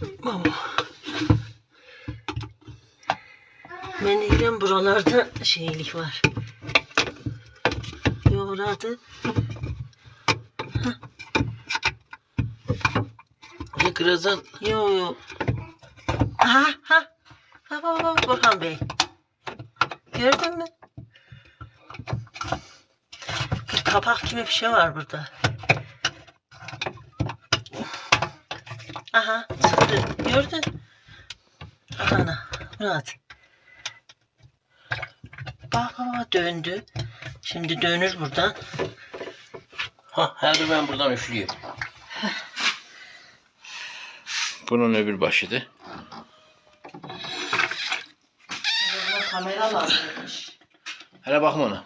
Baba. Ben diyorum buralarda şeylik var. Yoğradı. Ya kırarsan Yo yo. Aha ha. Ha baba baba Burhan Bey. Gördün mü? Bir kapak gibi bir şey var burada. Aha sıktı. Gördün. Ana. Murat. Bak baba döndü. Şimdi dönür buradan. ha her ben buradan üflüyor. Bunun öbür başı da. Kamera lazımmış. Hele bakma ona.